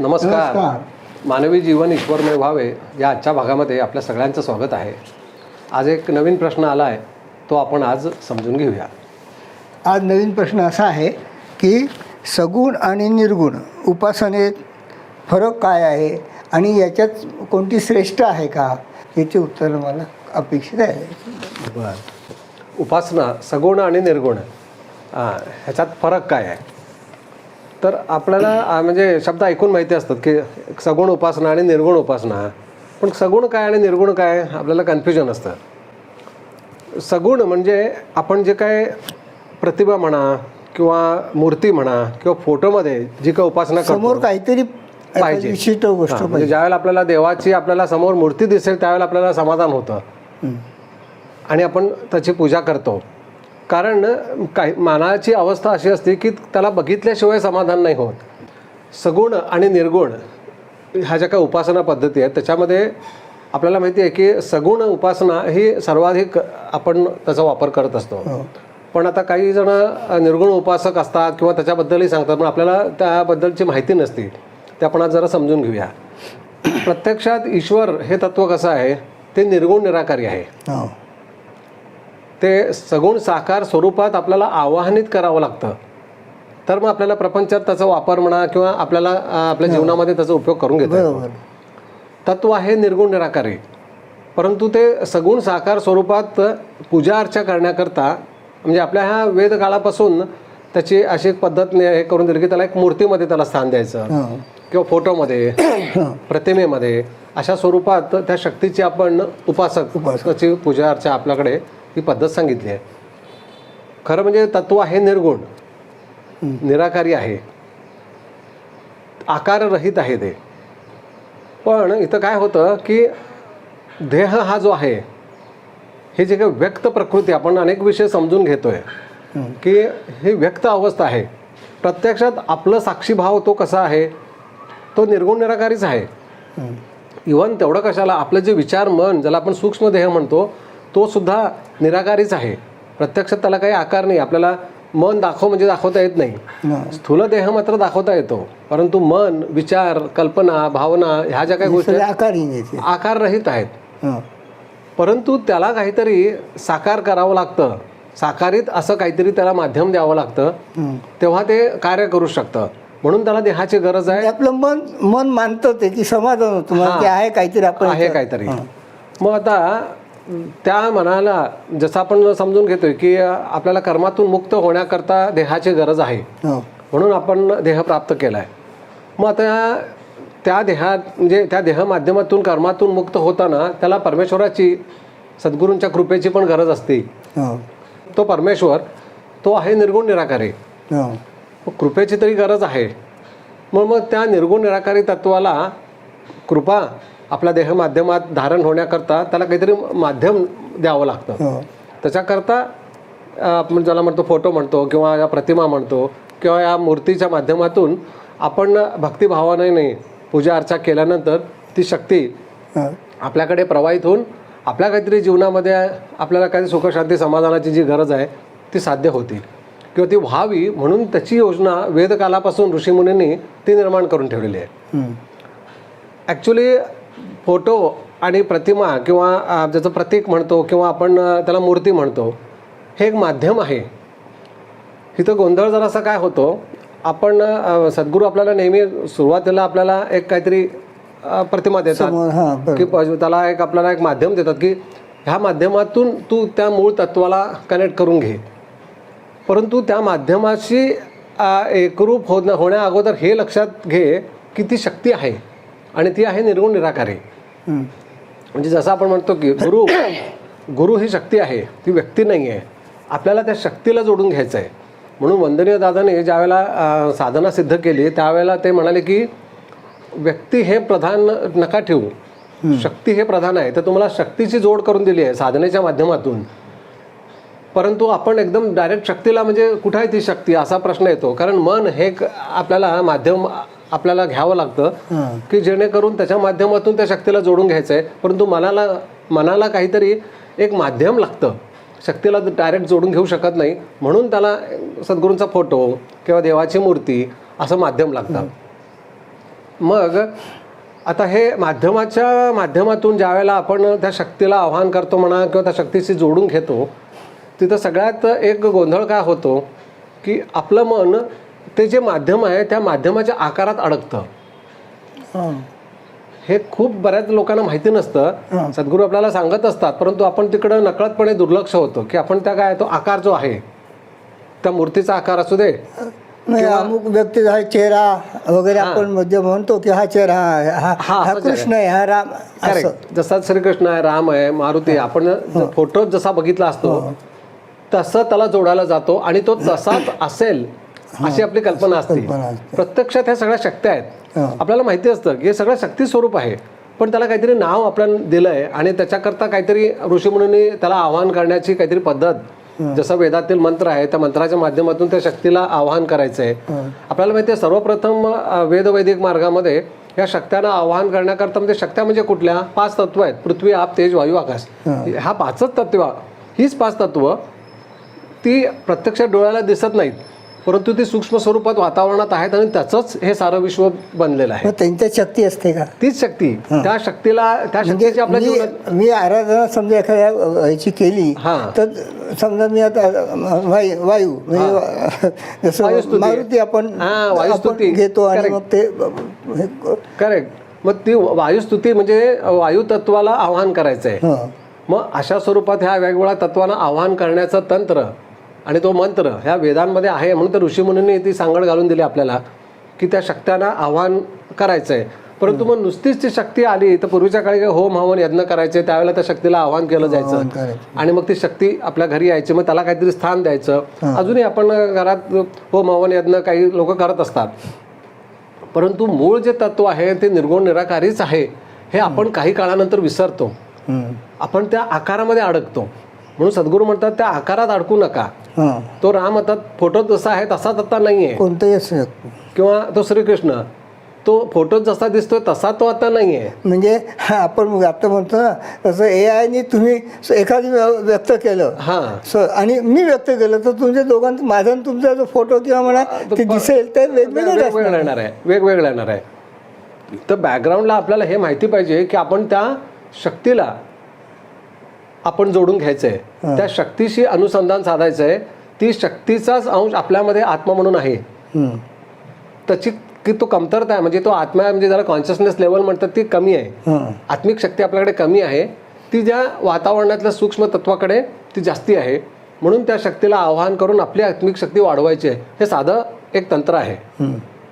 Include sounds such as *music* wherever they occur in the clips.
नमस्कार. मानवी जीवन ईश्वरमय व्हावे या आजच्या भागामध्ये आपल्या सगळ्यांचं स्वागत आहे. आज एक नवीन प्रश्न आला आहे तो आपण आज समजून घेऊया. आज नवीन प्रश्न असा आहे की सगुण आणि निर्गुण उपासनेत फरक काय आहे आणि याच्यात कोणती श्रेष्ठ आहे का? याचे उत्तर मला अपेक्षित आहे. बर. उपासना सगुण आणि निर्गुण हां ह्याच्यात फरक काय आहे? तर आपल्याला म्हणजे शब्द ऐकून माहिती असतात की सगुण उपासना आणि निर्गुण उपासना. पण सगुण काय आणि निर्गुण काय आपल्याला कन्फ्युजन असतं. सगुण म्हणजे आपण जे काय प्रतिभा म्हणा किंवा मूर्ती म्हणा किंवा फोटोमध्ये जी काय उपासना समोर काहीतरी पाहिजे. विशिष्ट गोष्ट म्हणजे ज्यावेळेला आपल्याला देवाची आपल्याला समोर मूर्ती दिसेल त्यावेळेला आपल्याला समाधान होतं. आणि आपण त्याची पूजा करतो. कारण काही मानाची अवस्था अशी असते की त्याला बघितल्याशिवाय समाधान नाही होत. सगुण आणि निर्गुण ह्या ज्या काही उपासना पद्धती आहेत त्याच्यामध्ये आपल्याला माहिती आहे की सगुण उपासना ही सर्वाधिक आपण त्याचा वापर करत असतो. हो. पण आता काही जण निर्गुण उपासक असतात किंवा त्याच्याबद्दलही सांगतात पण आपल्याला त्याबद्दलची माहिती नसते. ते आपण आज जरा समजून घेऊया. प्रत्यक्षात ईश्वर हे तत्व कसं आहे? ते निर्गुण निराकारी आहे. हो. ते सगुण साकार स्वरूपात आपल्याला आवाहनित करावं लागतं. तर मग आपल्याला प्रपंचात त्याचा वापर म्हणा किंवा आपल्याला आपल्या जीवनामध्ये त्याचा उपयोग करून घेता तत्व आहे निर्गुण निराकारी. परंतु ते सगुण साकार स्वरूपात पूजा अर्चा करण्याकरता म्हणजे आपल्या ह्या वेदकाळापासून त्याची अशी एक पद्धत हे करून दिली की त्याला एक मूर्तीमध्ये त्याला स्थान द्यायचं. हो. किंवा फोटोमध्ये प्रतिमेमध्ये अशा स्वरूपात त्या शक्तीची आपण उपासक. त्याची पूजा अर्चा आपल्याकडे ही पद्धत सांगितली आहे. खरं म्हणजे तत्व आहे निर्गुण. निराकारी आहे. आकाररहित आहे ते. पण इथं काय होतं की देह हा जो आहे हे जे काही व्यक्त प्रकृती आपण अनेक विषय समजून घेतोय की ही व्यक्त अवस्था आहे. प्रत्यक्षात आपलं साक्षीभाव तो कसा आहे? तो निर्गुण निराकारीच आहे. इवन तेवढं कशाला आपलं जे विचार मन ज्याला आपण सूक्ष्म देह म्हणतो तो सुद्धा निराकारीच आहे. प्रत्यक्षात त्याला काही आकार नाही. आपल्याला मन दाखव म्हणजे दाखवता येत नाही. स्थूल देह मात्र दाखवता येतो. परंतु मन विचार कल्पना भावना ह्या ज्या काही गोष्टी आकार रहित आहेत. परंतु त्याला काहीतरी साकार करावं लागतं. साकारित असं काहीतरी त्याला माध्यम द्यावं लागतं. तेव्हा ते कार्य करू शकतं. म्हणून त्याला देहाची गरज आहे. आपलं मन मन मानतं ते की समाधान होतं. आहे काहीतरी आपण आहे काहीतरी. मग आता त्या मनाला जसं आपण समजून घेतोय की आपल्याला कर्मातून मुक्त होण्याकरता देहाची गरज आहे हो. म्हणून आपण देह प्राप्त केला आहे मग आता त्या देहात म्हणजे त्या देह माध्यमातून कर्मातून मुक्त होताना त्याला परमेश्वराची सद्गुरूंच्या कृपेची पण गरज असते हो. तो परमेश्वर तो आहे निर्गुण निराकारी हो. कृपेची तरी गरज आहे मग मग त्या निर्गुण निराकारी तत्वाला कृपा आपल्या देह माध्यमात धारण होण्याकरता त्याला काहीतरी माध्यम द्यावं लागतं हो. त्याच्याकरता आपण ज्याला म्हणतो फोटो म्हणतो किंवा या प्रतिमा म्हणतो किंवा या मूर्तीच्या माध्यमातून आपण भक्तिभावाने नाही पूजा अर्चा केल्यानंतर ती शक्ती. आपल्याकडे प्रवाहित होऊन आपल्या काहीतरी जीवनामध्ये आपल्याला काही सुखशांती समाधानाची जी गरज आहे ती साध्य होती किंवा ती व्हावी म्हणून त्याची योजना वेदकालापासून ऋषीमुनींनी ती निर्माण करून ठेवलेली आहे. ॲक्च्युली फोटो आणि प्रतिमा किंवा ज्याचं प्रतीक म्हणतो किंवा आपण त्याला मूर्ती म्हणतो हे एक माध्यम आहे. इथं गोंधळ जरासा काय होतो आपण सद्गुरू आपल्याला नेहमी सुरुवातीला आपल्याला एक काहीतरी प्रतिमा देतात. की त्याला एक आपल्याला एक माध्यम देतात की ह्या माध्यमातून तू त्या मूळ तत्वाला कनेक्ट करून घे. परंतु त्या माध्यमाशी एकरूप हो होण्या अगोदर हे लक्षात घे की ती शक्ती आहे. आणि ती आहे निर्गुण निराकारी. म्हणजे जसं आपण म्हणतो की गुरु गुरु ही शक्ती आहे ती व्यक्ती नाही आहे आपल्याला त्या शक्तीला जोडून घ्यायचं आहे म्हणून वंदनीय दादाने ज्यावेळेला साधना सिद्ध केली त्यावेळेला ते म्हणाले की व्यक्ती हे प्रधान नका ठेवू. शक्ती हे प्रधान आहे. तर तुम्हाला शक्तीची जोड करून दिली आहे साधनेच्या माध्यमातून. परंतु आपण एकदम डायरेक्ट शक्तीला म्हणजे कुठं आहे ती शक्ती? असा प्रश्न येतो. कारण मन हे आपल्याला माध्यम आपल्याला घ्यावं लागतं. की जेणेकरून त्याच्या माध्यमातून त्या शक्तीला जोडून घ्यायचं आहे परंतु मनाला मनाला काहीतरी एक माध्यम लागतं. शक्तीला डायरेक्ट जोडून घेऊ शकत नाही. म्हणून त्याला सद्गुरूंचा फोटो किंवा देवाची मूर्ती असं माध्यम लागतं. मग आता हे माध्यमाच्या माध्यमातून ज्या वेळेला आपण त्या शक्तीला आव्हान करतो म्हणा किंवा त्या शक्तीशी जोडून घेतो तिथं सगळ्यात एक गोंधळ काय होतो की आपलं मन ते जे माध्यम आहे त्या माध्यमाच्या आकारात अडकतं. हां. खूप बऱ्याच लोकांना माहिती नसतं. सद्गुरू आपल्याला सांगत असतात परंतु आपण तिकडं नकळतपणे दुर्लक्ष होतो की आपण त्या काय तो आकार जो आहे त्या मूर्तीचा आकार असू दे. नाही अमुक व्यक्ती हा चेहरा वगैरे आपण मध्ये म्हणतो की हा चेहरा हा हा. कृष्ण आहे हा राम जसा श्रीकृष्ण आहे राम आहे मारुती आपण फोटो जसा बघितला असतो तसं त्याला जोडायला जातो आणि तो तसाच असेल अशी आपली कल्पना असते. कल्पना असते. प्रत्यक्षात ह्या सगळ्या शक्त्या आहेत. हा. आपल्याला माहिती असतं की हे सगळं शक्ती स्वरूप आहे. पण त्याला काहीतरी नाव आपल्याला दिलंय आणि त्याच्याकरता काहीतरी ऋषीमुनींनी त्याला आवाहन करण्याची काहीतरी पद्धत. जसं वेदातील मंत्र आहे त्या मंत्राच्या माध्यमातून त्या शक्तीला आवाहन करायचं आहे आपल्याला माहिती आहे सर्वप्रथम अ, वेदवैदिक मार्गामध्ये या शक्त्यांना आवाहन करण्याकरता म्हणजे शक्त्या म्हणजे कुठल्या? पाच तत्व आहेत. पृथ्वी आप तेज वायू आकाश. हा. पाचच तत्व हीच पाच तत्व ती प्रत्यक्ष डोळ्याला दिसत नाहीत. परंतु ती सूक्ष्म स्वरूपात वातावरणात आहेत आणि त्याचंच हे सारं विश्व बनलेलं आहे मग त्यांच्यात शक्ती असते का तीच शक्ती त्या शक्तीला त्या म्हणजे शक्तीची आपल्या मी आराधना समजा एखाद्या ह्याची केली हा. तर समजा मी आता वायू वायू म्हणजे जसं. मारुती आपण हा, वायुस्तुती. घेतो आणि. मग ते करेक्ट मग ती वायुस्तुती म्हणजे वायू तत्वाला आव्हान करायचं आहे. मग अशा स्वरूपात ह्या वेगवेगळ्या तत्वांना आव्हान करण्याचं तंत्र आणि तो मंत्र ह्या वेदांमध्ये आहे म्हणून तर ऋषीमुनींनी ती सांगड घालून दिली आपल्याला की त्या शक्त्यांना आव्हान करायचं आहे परंतु मग नुसतीच ती शक्ती आली तर पूर्वीच्या काळी काय होम हवन यज्ञ करायचे त्यावेळेला त्या शक्तीला आव्हान केलं जायचं. आणि मग ती शक्ती आपल्या घरी यायची मग त्याला काहीतरी स्थान द्यायचं. अजूनही आपण घरात होम हवन यज्ञ काही लोक करत असतात. परंतु मूळ जे तत्व आहे ते निर्गुण निराकारीच आहे हे आपण काही काळानंतर विसरतो. आपण त्या आकारामध्ये अडकतो. म्हणून सद्गुरू म्हणतात त्या आकारात अडकू नका. हं. तो राम आता फोटो जसा आहे तसाच आता नाही आहे कोणतंही असू शकतो. किंवा तो श्रीकृष्ण तो फोटो जसा दिसतोय तसा तो आता नाही आहे म्हणजे हा, आपण आता म्हणतो ना तसं ए आयने तुम्ही स- एखादी व्य- व्यक्त केलं. हां. स आणि मी व्यक्त केलं तर तुमच्या दोघांचा माझा आणि तुमचा जो फोटो किंवा म्हणा ते दिसेल ते वेगवेगळं वेगवेगळं येणार आहे वेगवेगळं येणार आहे. तर बॅकग्राऊंडला आपल्याला हे माहिती पाहिजे की आपण त्या शक्तीला आपण जोडून घ्यायचं आहे त्या शक्तीशी अनुसंधान साधायचं आहे ती शक्तीचाच अंश आपल्यामध्ये आत्मा म्हणून आहे. त्याची की तो कमतरता आहे. म्हणजे तो आत्मा म्हणजे ज्याला कॉन्शियसनेस लेवल म्हणतात ती कमी आहे. हं. आत्मिक शक्ती आपल्याकडे कमी आहे. ती ज्या वातावरणातल्या सूक्ष्म तत्वाकडे ती जास्ती आहे. म्हणून त्या शक्तीला आवाहन करून आपली आत्मिक शक्ती वाढवायची आहे. हे साधं एक तंत्र आहे.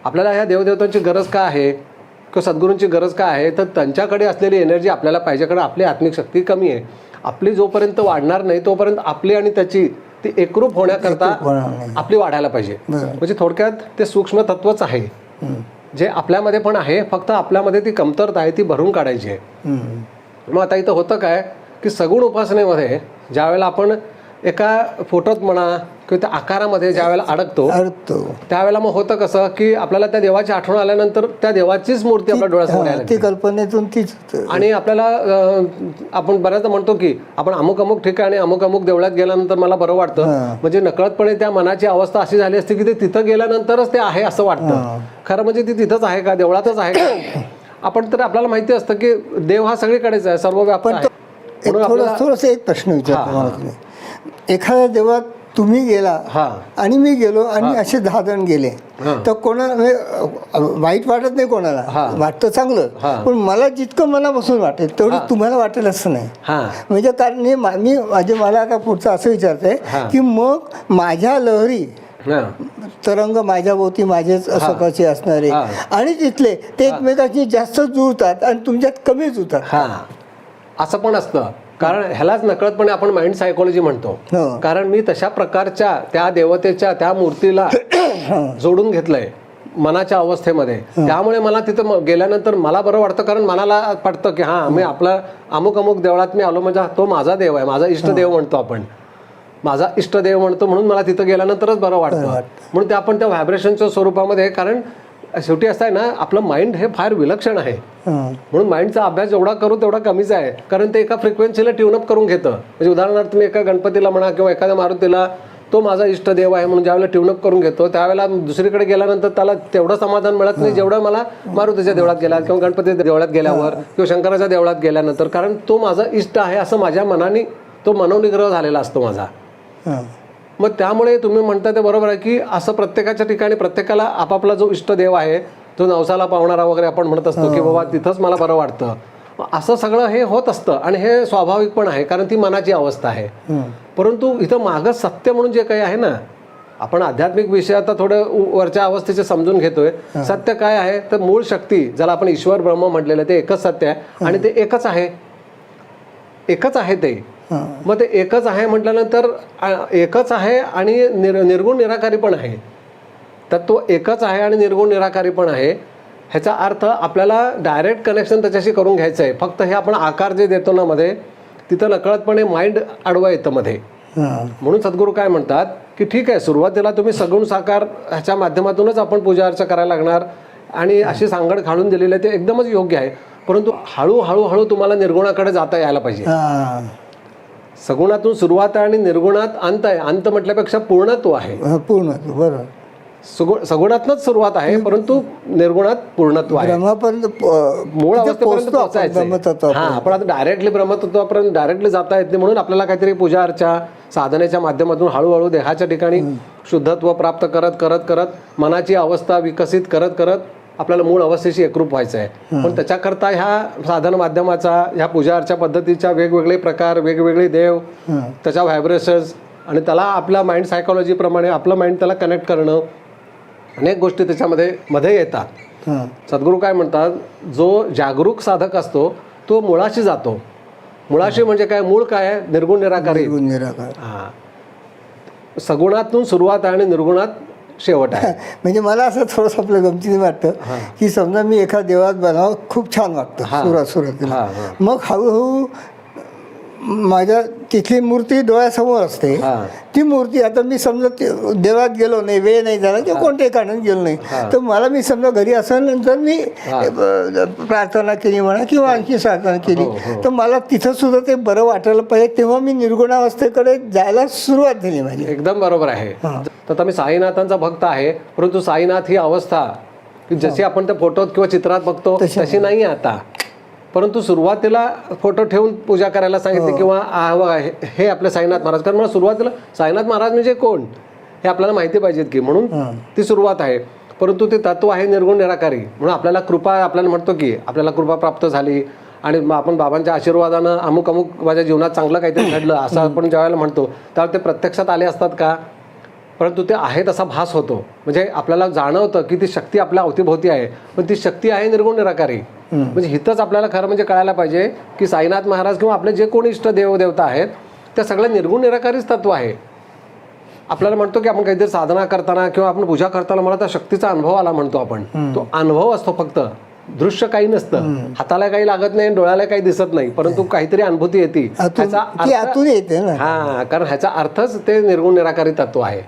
आपल्याला ह्या देवदेवतांची गरज काय आहे? किंवा सद्गुरूंची गरज काय आहे? तर त्यांच्याकडे असलेली एनर्जी आपल्याला पाहिजे. कारण आपली आत्मिक शक्ती कमी आहे. आपली जोपर्यंत वाढणार नाही तोपर्यंत आपली आणि त्याची ती एकरूप होण्याकरता. आपली वाढायला पाहिजे. म्हणजे थोडक्यात ते सूक्ष्म तत्वच आहे. जे आपल्यामध्ये पण आहे फक्त आपल्यामध्ये ती कमतरता आहे ती भरून काढायची आहे. मग आता इथं होतं काय की सगुण उपासनेमध्ये ज्यावेळेला आपण एका फोटोत म्हणा किंवा त्या आकारामध्ये ज्यावेळेला अडकतो अडकतो. त्यावेळेला मग होतं कसं की आपल्याला त्या देवाची आठवण आल्यानंतर त्या देवाचीच मूर्ती आपल्या डोळ्यासमोर यायला ती लागते. कल्पनेतून तीच. आणि आपल्याला अं, आपण बऱ्याचदा म्हणतो की आपण अमुक अमुक ठिकाणी अमुक अमुक देवळात गेल्यानंतर मला बरं वाटतं. म्हणजे नकळतपणे त्या मनाची अवस्था अशी झाली असते की ते तिथं गेल्यानंतरच ते आहे असं वाटतं. खरं म्हणजे ती तिथंच आहे का? देवळातच आहे का? *coughs* आपण तर आपल्याला माहिती असतं की देव हा सगळीकडेच आहे सर्व व्यापक आहे. एक म्हणून थोडं आपल्याला थोडंसं एक प्रश्न विचारतो मला तुम्ही एखाद्या देवात तुम्ही गेला हा. आणि मी गेलो आणि असे दहा जण गेले. हा. तर कोणाला म्हणजे, वाईट वाटत नाही हा. कोणाला वाटतं चांगलं. पण मला जितकं मनापासून वाटेल तेवढं तुम्हाला वाटेल असं नाही. हा. म्हणजे कारण मी मा- मी माझे मला आता पुढचं असं विचारतंय हा. की मग माझ्या लहरी हा. तरंग माझ्या भोवती माझेच असं कसे असणारे हा. आणि तिथले ते एकमेकांशी जास्त जुळतात आणि तुमच्यात कमी जुळतात. हा. असं पण असतं. कारण ह्यालाच नकळतपणे आपण माइंड सायकोलॉजी म्हणतो. हो. कारण मी तशा प्रकारच्या त्या देवतेच्या त्या मूर्तीला जोडून घेतलंय मनाच्या अवस्थेमध्ये. त्यामुळे मला तिथं गेल्यानंतर मला बरं वाटतं कारण मनाला पडतं की हा मी आपला अमुक अमुक देवळात मी आलो म्हणजे तो माझा देव आहे माझा इष्टदेव म्हणतो आपण. माझा इष्टदेव म्हणतो म्हणून मला तिथं गेल्यानंतरच बरं वाटतं. म्हणून ते आपण त्या व्हायब्रेशनच्या स्वरूपामध्ये कारण शेवटी असं आहे ना आपलं माइंड हे फार विलक्षण आहे. म्हणून माइंडचा अभ्यास जेवढा करू तेवढा कमीच आहे. कारण ते एका फ्रिक्वेन्सीला ट्यूनअप करून घेतं. म्हणजे उदाहरणार्थ तुम्ही एका गणपतीला म्हणा किंवा एखाद्या मारुतीला तो माझा इष्टदेव आहे म्हणून ज्यावेळेला ट्यूनअप करून घेतो त्यावेळेला दुसरीकडे गेल्यानंतर त्याला तेवढं समाधान मिळत नाही जेवढं मला मारुतीच्या देवळात गेला किंवा गणपती देवळात गेल्यावर किंवा शंकराच्या देवळात गेल्यानंतर. कारण तो माझा इष्ट आहे असं माझ्या मनाने तो मनोनिग्रह झालेला असतो माझा. मग त्यामुळे तुम्ही म्हणता ते बरोबर आहे की असं प्रत्येकाच्या ठिकाणी प्रत्येकाला आपापला जो इष्टदेव आहे तो नवसाला पावणारा वगैरे आपण म्हणत असतो की बाबा तिथंच मला बरं वाटतं. असं सगळं हे होत असतं आणि हे स्वाभाविक पण आहे कारण ती मनाची अवस्था आहे. परंतु इथं मागं सत्य म्हणून जे काही आहे ना आपण आध्यात्मिक विषय आता थोडं वरच्या अवस्थेचे समजून घेतोय. सत्य काय आहे? तर मूळ शक्ती ज्याला आपण ईश्वर ब्रह्म म्हटलेलं ते एकच सत्य आहे आणि ते एकच आहे. एकच आहे ते. हां मग ते एकच आहे म्हटल्यानंतर एकच आहे आणि निर निर्गुण निराकारी पण आहे. तर तो एकच आहे आणि निर्गुण निराकारी पण आहे. ह्याचा अर्थ आपल्याला डायरेक्ट कनेक्शन त्याच्याशी करून घ्यायचं आहे फक्त हे आपण आकार जे देतो ना मध्ये तिथं नकळतपणे माइंड आडवा येतं मध्ये. म्हणून सद्गुरू काय म्हणतात की ठीक आहे सुरुवातीला तुम्ही सगुण साकार ह्याच्या माध्यमातूनच आपण पूजा अर्चा करायला लागणार आणि अशी सांगड घालून दिलेली आहे ते एकदमच योग्य आहे. परंतु हळूहळू हळू तुम्हाला निर्गुणाकडे जाता यायला पाहिजे. सगुणातून सुरुवात आहे आणि निर्गुणात अंत आहे. अंत म्हटल्यापेक्षा पूर्णत्व आहे. हां, पूर्ण बरोबर. सुगु सगुणातनंच सुरुवात आहे परंतु निर्गुणात पूर्णत्व आहे. ब्रह्मापर्यंत प- मूळ तिथे अवस्थेपर्यंत पोहोचतो आपण पोहोचायचं ब्रह्मतत्वापर्यंत. हा आपण आता डायरेक्टली ब्रह्मतत्वापर्यंत डायरेक्टली जाता येत नाही म्हणून आपल्याला काहीतरी पूजा अर्चा साधनेच्या माध्यमातून हळूहळू देहाच्या ठिकाणी शुद्धत्व प्राप्त करत करत करत मनाची अवस्था विकसित करत करत आपल्याला मूळ अवस्थेशी एकरूप व्हायचं आहे. पण त्याच्याकरता ह्या साधन माध्यमाचा ह्या पूजा अर्चा पद्धतीच्या वेगवेगळे प्रकार वेगवेगळे देव त्याच्या व्हायब्रेशन्स आणि त्याला आपल्या माइंड सायकोलॉजीप्रमाणे आपलं माइंड त्याला कनेक्ट करणं अनेक गोष्टी त्याच्यामध्ये मध्ये येतात. सद्गुरू काय म्हणतात जो जागरूक साधक असतो तो मुळाशी जातो. मुळाशी म्हणजे काय? मूळ काय आहे? निर्गुण निराकारी. निर्गुण निराकार. हा. सगुणातून सुरुवात आहे आणि निर्गुणात शेवट आहे. *laughs* म्हणजे मला असं थोडंसं आपलं गमतीने वाटतं की समजा मी एका देवळात बनावं खूप छान वाटतं हां, हां. मग हळूहळू माझ्या तिथली मूर्ती डोळ्यासमोर असते. हां. ती मूर्ती आता मी समजा ते- देवळात गेलो नाही वेळ नाही झाला किंवा कोणत्याही कारणाने गेलो नाही तर मला मी समजा घरी असल्यानंतर मी प्रार्थना केली म्हणा किंवा आणखी प्रार्थना केली तर मला तिथं सुद्धा ते बरं वाटायला पाहिजे. तेव्हा मी निर्गुणावस्थेकडे जायला सुरुवात झाली माझी. एकदम बरोबर आहे. तर आता मी साईनाथांचा भक्त आहे परंतु साईनाथ ही अवस्था की जशी आपण त्या फोटोत किंवा चित्रात बघतो तशी नाही. आता. परंतु सुरुवातीला फोटो ठेवून पूजा करायला सांगितले किंवा आ, बघा, हे- हे आपले साईनाथ महाराज. कारण मला सुरुवातीला साईनाथ महाराज म्हणजे कोण? हे आपल्याला माहिती पाहिजेत की म्हणून ती सुरुवात आहे. परंतु ते तत्व आहे निर्गुण निराकारी म्हणून आपल्याला कृपा आपल्याला म्हणतो की आपल्याला कृपा प्राप्त झाली. आणि आपण बाबांच्या आशीर्वादानं अमुक अमुक माझ्या जीवनात चांगलं काहीतरी घडलं असं आपण ज्यावेळेला म्हणतो त्यावेळेला ते प्रत्यक्षात आले असतात का? परंतु ते आहे तसा भास होतो. म्हणजे आपल्याला जाणवतं की ती शक्ती आपल्या अवतीभोवती आहे. पण ती शक्ती आहे निर्गुण निराकारी. म्हणजे हिथंच आपल्याला खरं म्हणजे कळायला पाहिजे की साईनाथ महाराज किंवा आपले जे कोणी इष्ट देवदेवता आहेत त्या सगळ्या निर्गुण निराकारीच तत्व आहे. आपल्याला म्हणतो की आपण काहीतरी साधना करताना किंवा आपण पूजा करताना मला त्या शक्तीचा अनुभव आला म्हणतो आपण. तो अनुभव असतो फक्त. दृश्य काही नसतं. हाताला काही लागत नाही डोळ्याला काही दिसत नाही परंतु काहीतरी अनुभूती येते. आतून हा कारण ह्याचा अर्थच ते निर्गुण निराकारी तत्व आहे.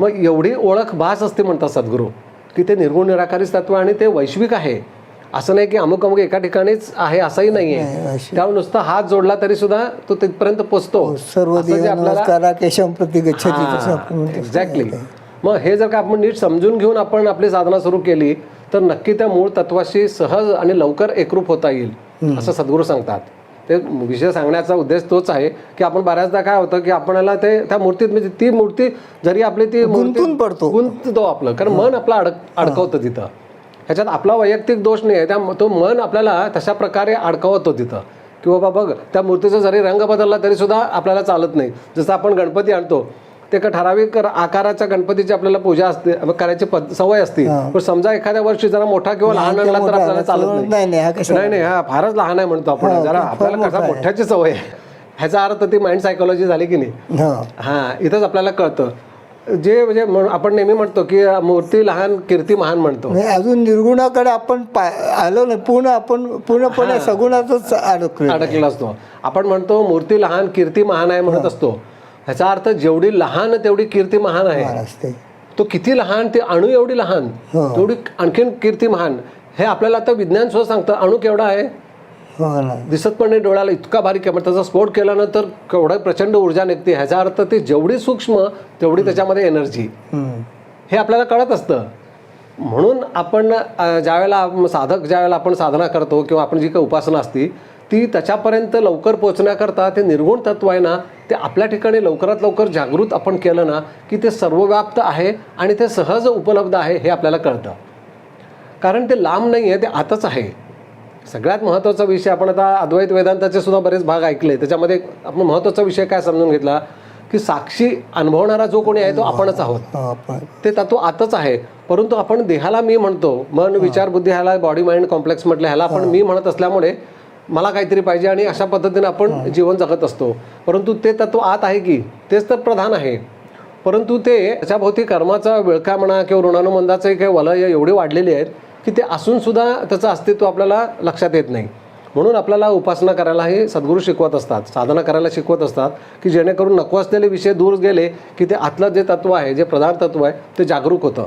मग एवढी ओळख भास असते म्हणतात सद्गुरू की ते निर्गुण निराकारी तत्व आणि ते वैश्विक आहे. असं नाही की अमुक अमुक एका ठिकाणीच आहे असंही नाहीये. त्यामुळे नुसतं हात जोडला तरी सुद्धा तो तिथपर्यंत पोचतो. सर्व असं जे देव आपल्याला नमस्कारा केशव प्रति गच्छती तसं आपण म्हणतो. एक्झॅक्टली मग हे जर का आपण नीट समजून घेऊन आपण आपली साधना सुरू केली तर नक्की त्या मूळ तत्वाशी सहज आणि लवकर एकरूप होता येईल असं सद्गुरू सांगतात. ते विषय सांगण्याचा उद्देश तोच आहे की आपण बऱ्याचदा काय होतं की आपल्याला ते त्या मूर्तीत म्हणजे ती मूर्ती जरी आपली ती गुंतून पडतो. गुंततो आपलं कारण मन आपलं अडक अडकवतं तिथं. ह्याच्यात आपला वैयक्तिक दोष नाही आहे त्या तो मन आपल्याला तशा प्रकारे अडकवतो तिथं. की बाबा बघ त्या मूर्तीचा जरी रंग बदलला तरी सुद्धा आपल्याला चालत नाही. जसं आपण गणपती आणतो ते एका ठराविक आकाराच्या गणपतीची आपल्याला पूजा असते करायची सवय असते. पण समजा एखाद्या वर्षी जरा मोठा किंवा लहान आणला तर आपल्याला चालत नाही. नाही नाही हा हा फारच लहान आहे म्हणतो आपण. जरा आपल्याला कसा. मोठ्याची सवय आहे. ह्याचा अर्थ ती माइंड सायकोलॉजी झाली की नाही? हा. हा इथंच आपल्याला कळतं. जे म्हणजे म्हण- आपण नेहमी म्हणतो की मूर्ती लहान कीर्ती महान म्हणतो. अजून निर्गुणाकडे आपण आलो नाही. पूर्ण आपण पूर्णपणे सगुणातच अडकलो अडकलेला असतो. आपण म्हणतो मूर्ती लहान कीर्ती महान आहे म्हणत असतो. ह्याचा अर्थ जेवढी लहान तेवढी कीर्ती महान आहे. तो किती लहान ते अणू एवढी लहान हो. तेवढी आणखीन कीर्ती महान. हे आपल्याला आता विज्ञान सुद्धा सांगतं अणू केवढा आहे? हो दिसत पण नाही डोळ्याला इतका बारीक आहे त्याचा स्फोट केल्यानंतर केवढं प्रचंड ऊर्जा निघते. ह्याचा अर्थ ते जेवढी सूक्ष्म तेवढी त्याच्यामध्ये एनर्जी. हे आपल्याला कळत असतं. म्हणून आपण ज्यावेळेला साधक ज्यावेळेला आपण साधना करतो किंवा आपण जी काही उपासना असती ती त्याच्यापर्यंत लवकर पोहोचण्याकरता ते निर्गुण तत्व आहे ना ते आपल्या ठिकाणी लवकरात लवकर जागृत आपण केलं ना की ते सर्वव्याप्त आहे आणि ते सहज उपलब्ध आहे हे आपल्याला कळतं. कारण ते लांब नाही आहे ते आतच आहे. सगळ्यात महत्त्वाचा विषय आपण आता अद्वैत वेदांताचे सुद्धा बरेच भाग ऐकले. त्याच्यामध्ये आपण महत्त्वाचा विषय काय समजून घेतला? की साक्षी अनुभवणारा जो कोणी आहे तो आपणच आहोत. ते तत्व आतच आहे. परंतु आपण देहाला मी म्हणतो मन विचार बुद्धी ह्याला बॉडी माइंड कॉम्प्लेक्स म्हटलं ह्याला आपण मी म्हणत असल्यामुळे मला काहीतरी पाहिजे आणि अशा पद्धतीने आपण जीवन जगत असतो. परंतु ते तत्व आत आहे की तेच तर प्रधान आहे. परंतु ते त्याच्याभोवती कर्माचा विळखा म्हणा किंवा ऋणानुबंधाचे काही वलय एवढी वाढलेली आहेत की ते असून सुद्धा त्याचं अस्तित्व आपल्याला लक्षात येत नाही. म्हणून आपल्याला उपासना करायला हे सद्गुरू शिकवत असतात साधना करायला शिकवत असतात की जेणेकरून नको असलेले विषय दूर गेले की ते आतलं जे तत्व आहे जे प्रधान तत्व आहे ते जागरूक होतं.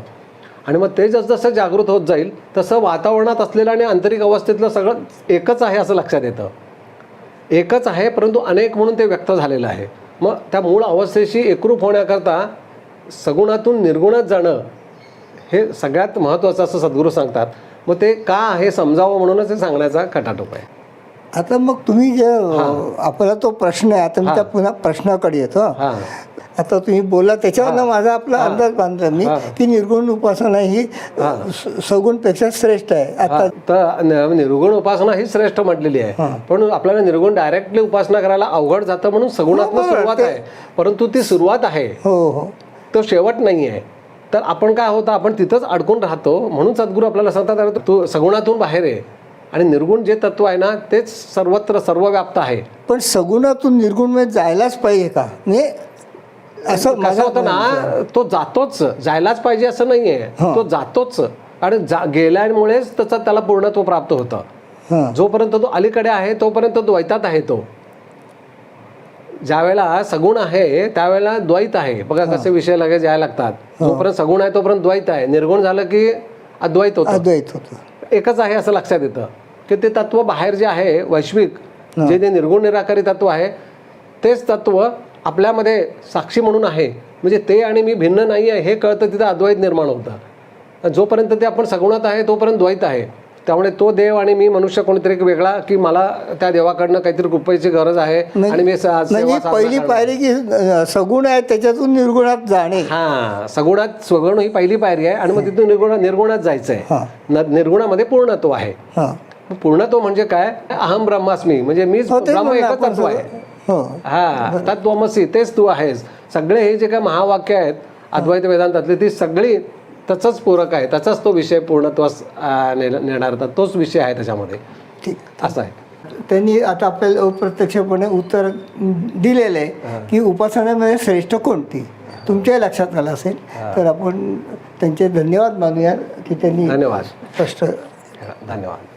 आणि मग ते जसं जसं जागृत होत जाईल तसं वातावरणात असलेलं आणि आंतरिक अवस्थेतलं सगळं एकच आहे असं लक्षात येतं. एकच आहे परंतु अनेक म्हणून ते व्यक्त झालेलं आहे. मग त्या मूळ अवस्थेशी एकरूप होण्याकरता सगुणातून निर्गुणात जाणं हे सगळ्यात महत्त्वाचं असं सद्गुरू सांगतात. मग ते का हे समजावं म्हणूनच हे सांगण्याचा खटाटोप आहे. आता मग तुम्ही जे आपला तो प्रश्न आहे आता मी त्या पुन्हा प्रश्नाकडे येतो. हां. आता तुम्ही बोला त्याच्यावरनं माझा आपला अंदाज बांधला मी. की निर्गुण उपासना ही सगुणपेक्षा श्रेष्ठ आहे. आता हा, तर निर्गुण उपासना ही श्रेष्ठ म्हटलेली आहे. पण आपल्याला निर्गुण डायरेक्टली उपासना करायला अवघड जातं म्हणून सगुणात्मक सुरुवात आहे. परंतु ती सुरुवात आहे. हो हो. तो शेवट नाही आहे. तर आपण काय होतं आपण तिथंच अडकून राहतो. म्हणून सद्गुरू आपल्याला सांगतात "अरे तू सगुणातून बाहेर आहे आणि निर्गुण जे तत्व आहे ना तेच सर्वत्र सर्वव्याप्त आहे. पण सगुणातून निर्गुण जायलाच पाहिजे का? म्हणजे असं कसं होतं ना तो जातोच. जायलाच पाहिजे असं नाहीये. तो जातोच. आणि जा गेल्यामुळेच त्याचा त्याला पूर्णत्व प्राप्त होतं. जोपर्यंत तो अलीकडे आहे तोपर्यंत द्वैतात आहे तो. ज्यावेळेला सगुण आहे त्यावेळेला द्वैत आहे. बघा कसे विषय लगेच यायला लागतात. जोपर्यंत सगुण आहे तोपर्यंत द्वैत आहे. निर्गुण झालं की अद्वैत होतं. अद्वैत होतं. एकच आहे असं लक्षात येतं. की ते तत्व बाहेर जे आहे वैश्विक जे ते निर्गुण निराकारी तत्व आहे तेच तत्व आपल्यामध्ये साक्षी म्हणून आहे. म्हणजे ते आणि मी भिन्न नाही आहे हे कळतं तिथं अद्वैत निर्माण होतं. जोपर्यंत ते आपण सगुणात आहे तोपर्यंत द्वैत आहे. त्यामुळे तो देव आणि मी मनुष्य कोणीतरी एक वेगळा की मला त्या देवाकडनं काहीतरी कृपेची गरज आहे आणि मी स- सेवा म्हणजे पहिली. पायरी की सगुण आहे त्याच्यातून निर्गुणात जाणे. हा सगुणात सगुण ही पहिली पायरी आहे आणि मग तिथून निर्गुण निर्गुणात जायचं. आहे निर्गुणामध्ये पूर्णत्व आहे. पूर्णत्व म्हणजे काय? अहम ब्रह्मास्मी. म्हणजे मीच हो ब्रह्म एकच तत्व आहे. हो. हा तत्वमसी तेच तू आहेस. सगळे हे जे काय महावाक्य आहेत अद्वैत वेदांतातले ती सगळी त्याचाच पूरक आहे. त्याचाच तो विषय पूर्णत्वास नेणार तोच विषय आहे त्याच्यामध्ये. ठीक. असा आहे. त्यांनी आता आपल्याला अप्रत्यक्षपणे उत्तर दिलेलं आहे की उपासनेमध्ये श्रेष्ठ कोणती? तुमच्याही लक्षात आलं असेल. तर आपण त्यांचे धन्यवाद मानूया की त्यांनी धन्यवाद. स्पष्ट धन्यवाद.